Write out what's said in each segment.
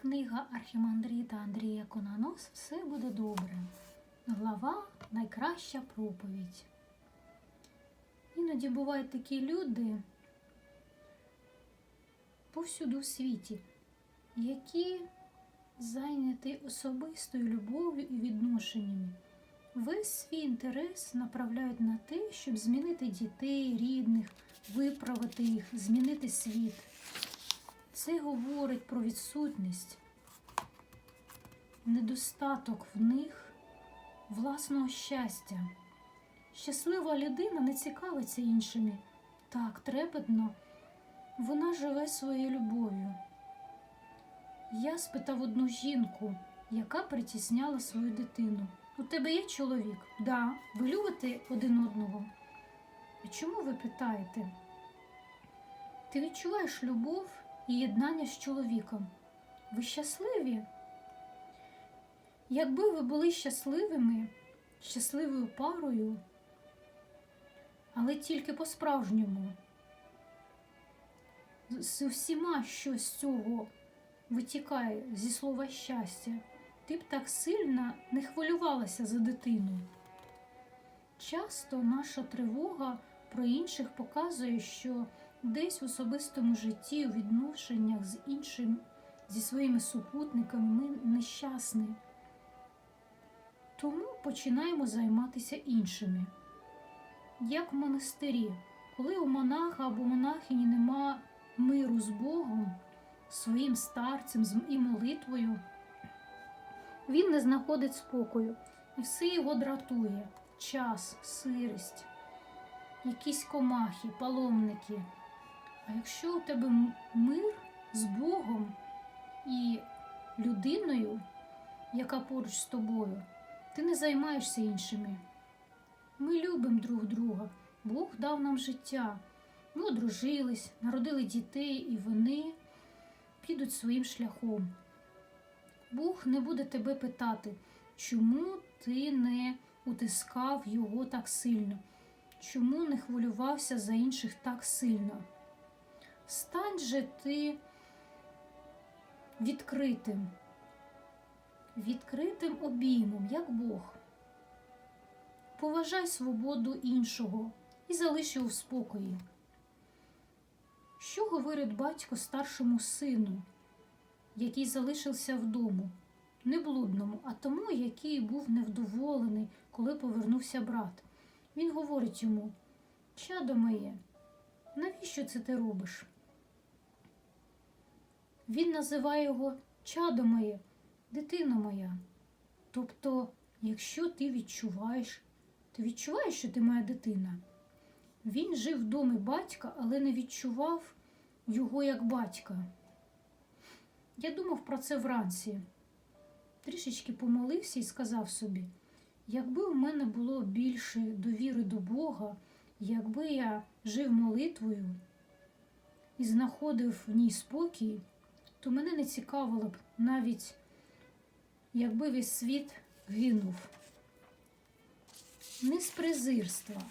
Книга Архімандрита Андрія Кононос Все буде добре. Глава Найкраща проповідь. Іноді бувають такі люди повсюду в світі, які зайняті особистою любов'ю і відношеннями. Весь свій інтерес направляють на те, щоб змінити дітей, рідних, виправити їх, змінити світ. Це говорить про відсутність, недостаток в них власного щастя. Щаслива людина не цікавиться іншими. Так, трепетно, вона живе своєю любов'ю. Я спитав одну жінку, яка притісняла свою дитину. У тебе є чоловік? Да. Ви любите один одного? А чому ви питаєте? Ти відчуваєш любов і єднання з чоловіком. Ви щасливі? Якби ви були щасливими, щасливою парою, але тільки по-справжньому, з усіма, що з цього витікає зі слова щастя, ти б так сильно не хвилювалася за дитину. Часто наша тривога про інших показує, що десь в особистому житті, у відношеннях з іншим, зі своїми супутниками ми нещасні. Тому починаємо займатися іншими. Як в монастирі, коли у монаха або монахині нема миру з Богом, своїм старцем і молитвою, він не знаходить спокою, і все його дратує час, сирість, якісь комахи, паломники. А якщо у тебе мир з Богом і людиною, яка поруч з тобою, ти не займаєшся іншими. Ми любимо друг друга. Бог дав нам життя. Ми одружились, народили дітей, і вони підуть своїм шляхом. Бог не буде тебе питати, чому ти не утискав його так сильно, чому не хвилювався за інших так сильно. Стань же ти відкритим, відкритим обіймом, як Бог. Поважай свободу іншого і залиш його в спокої. Що говорить батько старшому сину, який залишився вдому, не блудному, а тому, який був невдоволений, коли повернувся брат? Він говорить йому: Чадо моє, навіщо це ти робиш? Він називає його чадо моє, дитина моя. Тобто, якщо ти відчуваєш, ти відчуваєш, що ти моя дитина. Він жив в домі батька, але не відчував його як батька. Я думав про це вранці. Трішечки помолився і сказав собі: якби у мене було більше довіри до Бога, якби я жив молитвою і знаходив в ній спокій, то мене не цікавило б навіть, якби весь світ гинув. Не з презирства,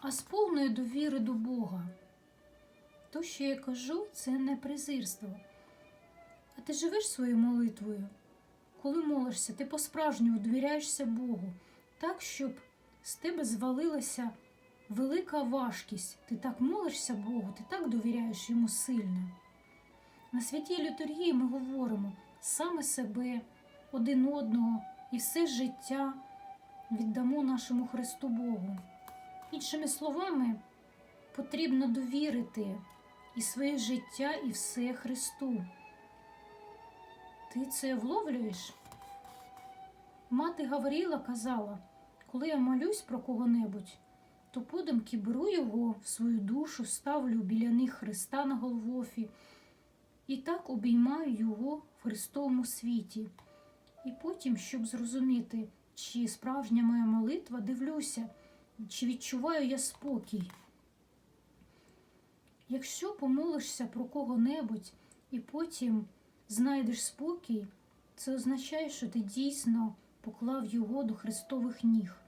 а з повної довіри до Бога. То, що я кажу, це не презирство. А ти живеш своєю молитвою. Коли молишся, ти по-справжньому довіряєшся Богу, так, щоб з тебе звалилася велика важкість. Ти так молишся Богу, ти так довіряєш йому сильно. На святій літургії ми говоримо саме себе, один одного і все життя віддамо нашому Христу Богу. Іншими словами, потрібно довірити і своє життя, і все Христу. Ти це вловлюєш? Мати Гавріла казала, коли я молюсь про кого-небудь, то подумки беру його в свою душу, ставлю біля них Христа на Голгофі і так обіймаю його в Христовому світі. І потім, щоб зрозуміти, чи справжня моя молитва, дивлюся, чи відчуваю я спокій. Якщо помолишся про кого-небудь і потім знайдеш спокій, це означає, що ти дійсно поклав його до Христових ніг.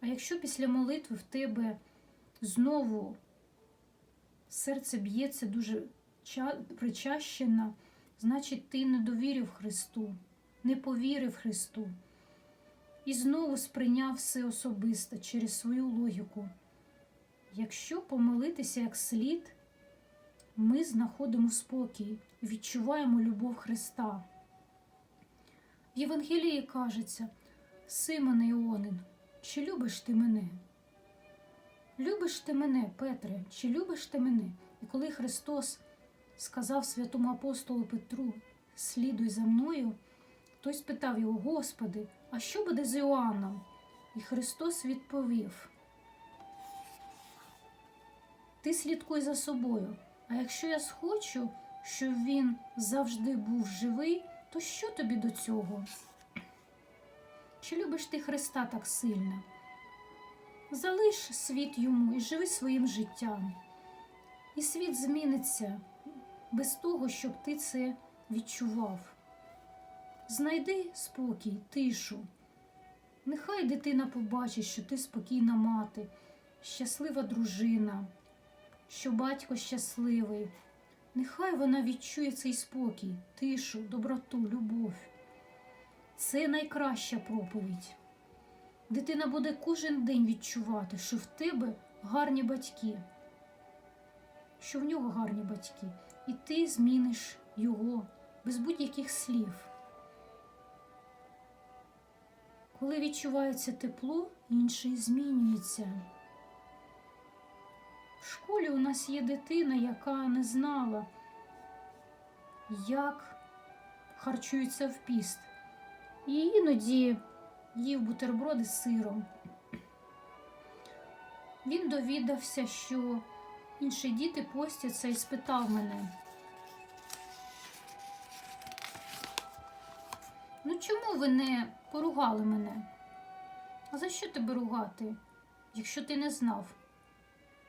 А якщо після молитви в тебе знову серце б'ється дуже ча- причащена, значить, ти не довірив Христу, не повірив Христу. І знову сприйняв все особисто через свою логіку. Якщо помолитися як слід, ми знаходимо спокій, відчуваємо любов Христа. В Євангелії кажеться, Симоне Іонин, чи любиш ти мене? Любиш ти мене, Петре, чи любиш ти мене? І коли Христос сказав святому апостолу Петру, слідуй за мною, той спитав його, Господи, а що буде з Іоанном? І Христос відповів: Ти слідкуй за собою, а якщо я схочу, щоб він завжди був живий, то що тобі до цього? Чи любиш ти Христа так сильно? Залиш світ йому і живи своїм життям. І світ зміниться без того, щоб ти це відчував. Знайди спокій, тишу. Нехай дитина побачить, що ти спокійна мати, щаслива дружина, що батько щасливий. Нехай вона відчує цей спокій, тишу, доброту, любов. Це найкраща проповідь. Дитина буде кожен день відчувати, що в тебе гарні батьки, що в нього гарні батьки, і ти зміниш його без будь-яких слів. Коли відчувається тепло, інший змінюється. В школі у нас є дитина, яка не знала, як харчується в піст. І іноді їв бутерброди з сиром. Він довідався, що інші діти постяться і спитав мене. Ну чому ви не поругали мене? А за що тебе ругати, якщо ти не знав?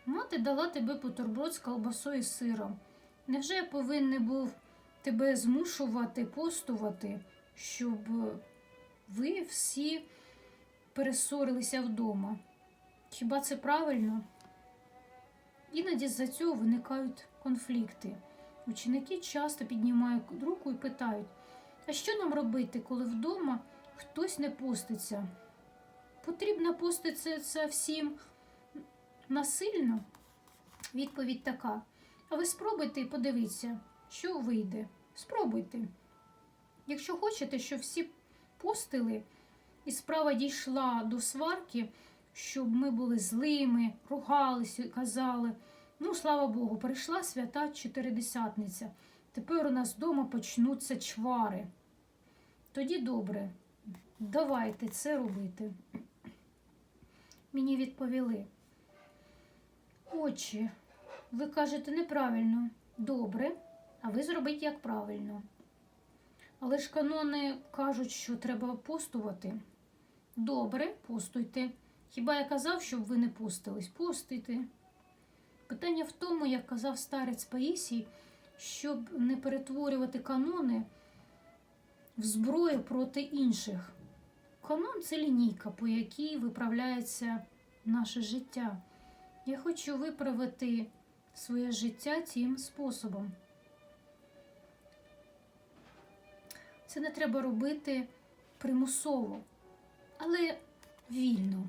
Мати дала тебе бутерброд з колбасою і сиром. Невже я повинен був тебе змушувати постувати, щоб ви всі пересорилися вдома? Хіба це правильно? Іноді з-за цього виникають конфлікти. Ученики часто піднімають руку і питають, а що нам робити, коли вдома хтось не поститься? Потрібно поститися всім насильно? Відповідь така. А ви спробуйте і подивіться, що вийде. Спробуйте. Якщо хочете, щоб всі постили, і справа дійшла до сварки, щоб ми були злими, ругалися, казали. Ну, слава Богу, прийшла свята чотиридесятниця. Тепер у нас вдома почнуться чвари. Тоді добре, давайте це робити. Мені відповіли. Отче, ви кажете неправильно. Добре, а ви зробіть як правильно. Але ж канони кажуть, що треба постувати. Добре, постуйте. Хіба я казав, щоб ви не постились? Постуйте. Питання в тому, як казав старець Паїсій, щоб не перетворювати канони в зброю проти інших. Канон це лінійка, по якій виправляється наше життя. Я хочу виправити своє життя цим способом. Це не треба робити примусово, але вільно.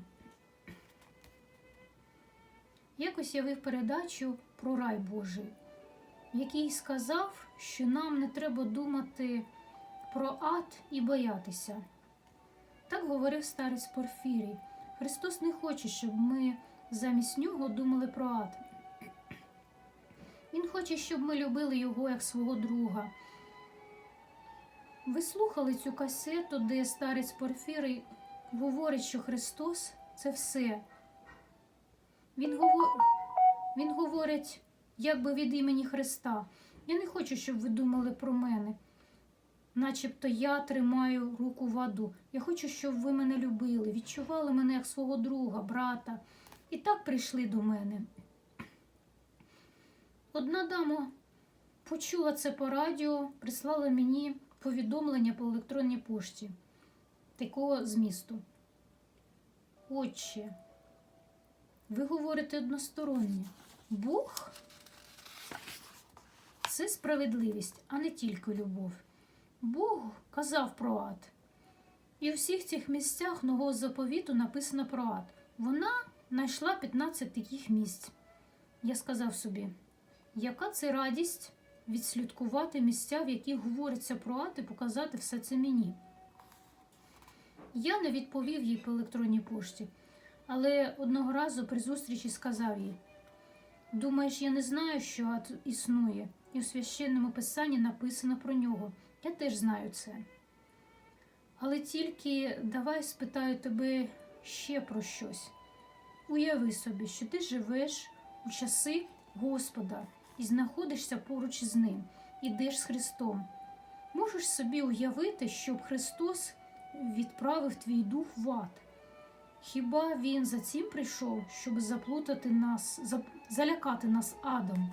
Якось я вив передачу про рай Божий, який сказав, що нам не треба думати про ад і боятися. Так говорив старець Порфірій. Христос не хоче, щоб ми замість нього думали про ад. Він хоче, щоб ми любили його як свого друга. Ви слухали цю касету, де старець Порфірий говорить, що Христос це все. Він, говор... Він говорить, якби від імені Христа. Я не хочу, щоб ви думали про мене. Начебто я тримаю руку в аду. Я хочу, щоб ви мене любили, відчували мене як свого друга, брата. І так прийшли до мене. Одна дама почула це по радіо, прислала мені повідомлення по електронній пошті такого змісту. Отче, ви говорите одностороннє. Бог це справедливість, а не тільки любов. Бог казав про ад. І у всіх цих місцях нового заповіту написано про ад. Вона знайшла 15 таких місць. Я сказав собі, яка це радість відслідкувати місця, в яких говориться про ад, і показати все це мені. Я не відповів їй по електронній пошті, але одного разу при зустрічі сказав їй: Думаєш, я не знаю, що ад існує, і у священному писанні написано про нього. Я теж знаю це. Але тільки давай спитаю тебе ще про щось. Уяви собі, що ти живеш у часи Господа і знаходишся поруч з ним, ідеш з Христом. Можеш собі уявити, щоб Христос відправив твій дух в ад. Хіба він за цим прийшов, щоб заплутати нас, залякати нас адом?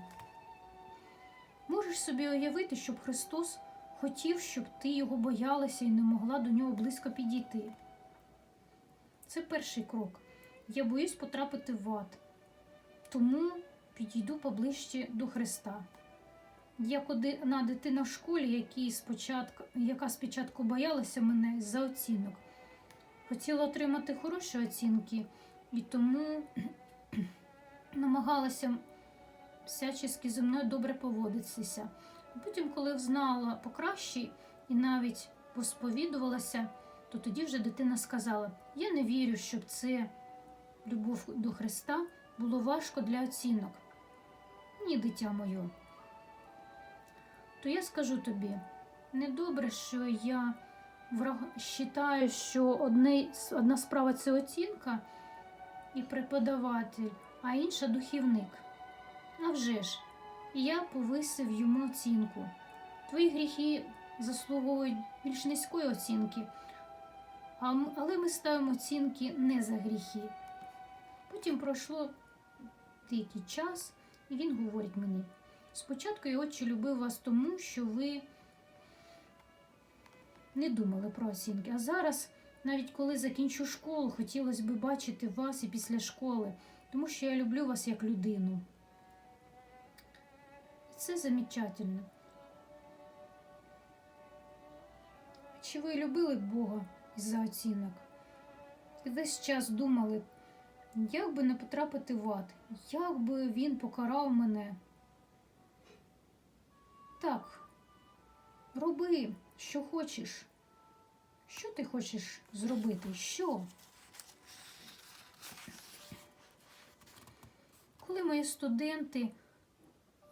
Можеш собі уявити, щоб Христос хотів, щоб ти його боялася і не могла до нього близько підійти. Це перший крок. Я боюсь потрапити в ад, тому підійду поближче до Христа. Як одна дитина в школі, який спочатку, яка спочатку боялася мене за оцінок, хотіла отримати хороші оцінки і тому намагалася всячески зі мною добре поводитися. Потім, коли взнала покраще і навіть посповідувалася, то тоді вже дитина сказала: Я не вірю, щоб це любов до Христа було важко для оцінок. Ні, дитя моє. То я скажу тобі, недобре, що я вважаю, що одне, одна справа це оцінка і преподаватель, а інша духівник. А вже ж, я повисив йому оцінку. Твої гріхи заслуговують більш низької оцінки, але ми ставимо оцінки не за гріхи. Потім пройшло деякий час, і він говорить мені: спочатку я отче любив вас тому, що ви не думали про оцінки. А зараз, навіть коли закінчу школу, хотілося б бачити вас і після школи, тому що я люблю вас як людину. І це замечательно. Чи ви любили Бога із-за оцінок? І весь час думали, як би не потрапити в ад, як би він покарав мене. Так, роби, що хочеш. Що ти хочеш зробити? Що? Коли мої студенти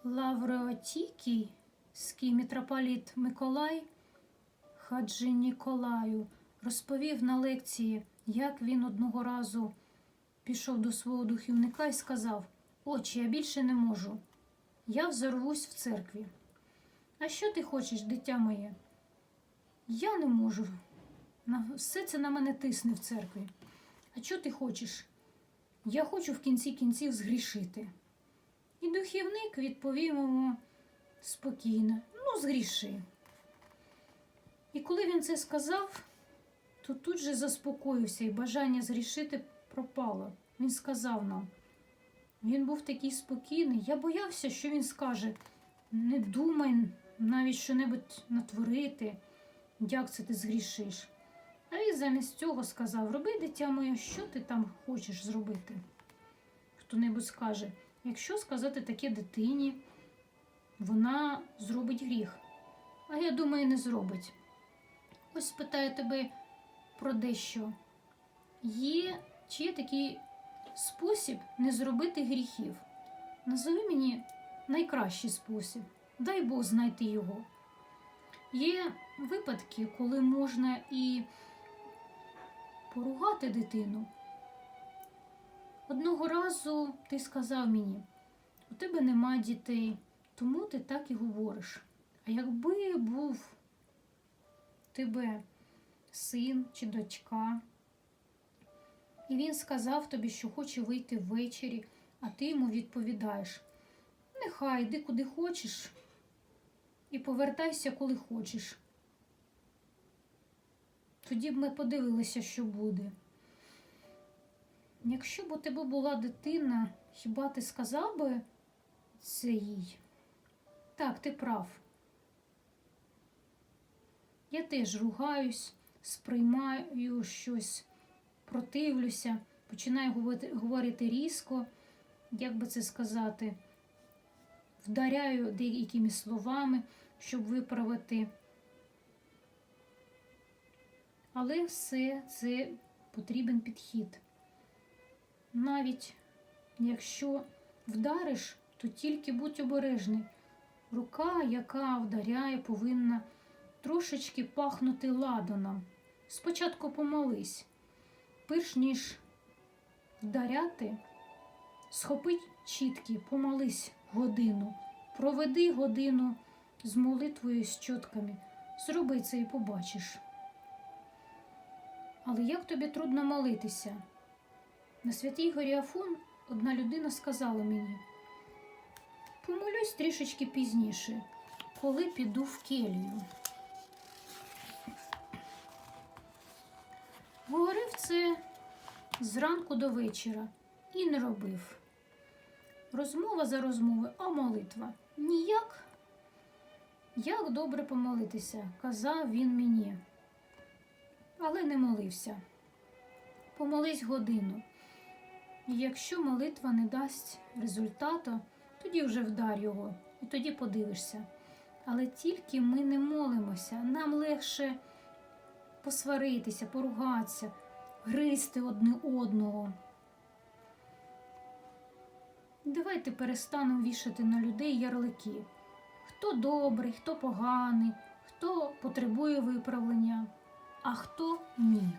Лавреотікійський митрополіт Миколай Хаджи Ніколаю розповів на лекції, як він одного разу пішов до свого духівника і сказав: Отче, я більше не можу. Я взорвусь в церкві. А що ти хочеш, дитя моє? Я не можу. Все це на мене тисне в церкві. А що ти хочеш? Я хочу в кінці кінців згрішити. І духівник відповів йому спокійно: ну, згріши. І коли він це сказав, то тут же заспокоївся і бажання згрішити пропало. Він сказав нам. Він був такий спокійний. Я боявся, що він скаже: не думай навіть що-небудь натворити, як це ти згрішиш. А він замість цього сказав: Роби, дитя моє, що ти там хочеш зробити. Хто-небудь скаже, якщо сказати таке дитині, вона зробить гріх. А я думаю, не зробить. Ось питаю тебе про дещо. Є, чи є такий спосіб не зробити гріхів? Назови мені найкращий спосіб. Дай Бог знайти його. Є випадки, коли можна і поругати дитину. Одного разу ти сказав мені, у тебе нема дітей, тому ти так і говориш. А якби був тебе син чи дочка, і він сказав тобі, що хоче вийти ввечері, а ти йому відповідаєш: нехай йди куди хочеш і повертайся, коли хочеш. Тоді б ми подивилися, що буде. Якщо б у тебе була дитина, хіба ти сказав би це їй? Так, ти прав. Я теж ругаюсь, сприймаю щось, противлюся, починаю говорити, різко, як би це сказати, вдаряю деякими словами, щоб виправити. Але все це потрібен підхід. Навіть якщо вдариш, то тільки будь обережний. Рука, яка вдаряє, повинна трошечки пахнути ладаном. Спочатку помолись, перш ніж вдаряти, схопи чітки, помолись годину, проведи годину з молитвою з чотками. Зроби це і побачиш. Але як тобі трудно молитися? На святій горі Афон одна людина сказала мені: помолюсь трішечки пізніше, коли піду в келію. Це зранку до вечора і не робив. Розмова за розмовою, а молитва ніяк. Як добре помолитися, казав він мені, але не молився. Помолись годину. І якщо молитва не дасть результату, тоді вже вдар його, і тоді подивишся. Але тільки ми не молимося, нам легше посваритися, поругатися, гризти одне одного. Давайте перестанемо вішати на людей ярлики. Хто добрий, хто поганий, хто потребує виправлення, а хто ні.